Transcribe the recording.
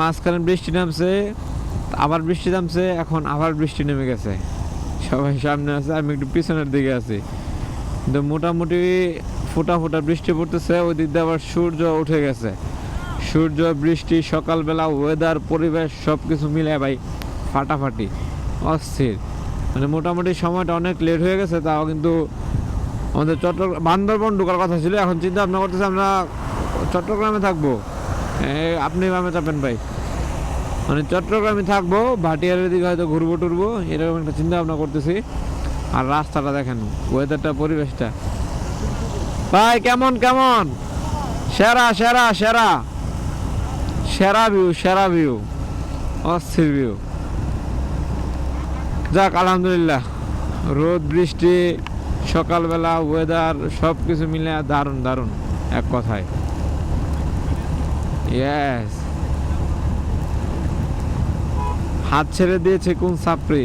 মাঝখানে বৃষ্টি নামছে, আবার বৃষ্টি নামছে, এখন আবার বৃষ্টি নেমে গেছে। সবাই সামনে আছে, আমি একটু পিছনের দিকে আছি। কিন্তু মোটামুটি ফোটা ফোটা বৃষ্টি পড়তেছে, ওই দিক দিয়ে আবার সূর্য উঠে গেছে। সূর্য, বৃষ্টি, সকালবেলা ওয়েদার পরিবেশ সব কিছু মিলে ভাই ফাটাফাটি, অস্থির। মানে মোটামুটি সময়টা অনেক লেট হয়ে গেছে, তাও কিন্তু আমাদের চট্টগ্রাম বান্দরবন ঢোকার কথা ছিল, এখন চিন্তা ভাবনা করতেছে আমরা চট্টগ্রামে থাকব। আপনি বামে চাপেন ভাই। মানে চট্টগ্রামে থাকব ভাটিয়ারের দিকে হয়তো ঘুরবো, টুরবো, এরকম একটা চিন্তা ভাবনা করতেছি। আর রাস্তাটা দেখেন ওয়েদারটা পরিবেশটা। ভাই, কেমন কেমন? সেরা সেরা সেরা। সেরা ভিউ সেরা ভিউ অস্থির ভিউ যাক, আলহামদুলিল্লাহ। রোদ, বৃষ্টি, সকালবেলা ওয়েদার সব কিছু মিলে দারুণ দারুণ, এক কথায়। ইয়েস হাত ছেড়ে দিয়েছে কোন সাপড়ি?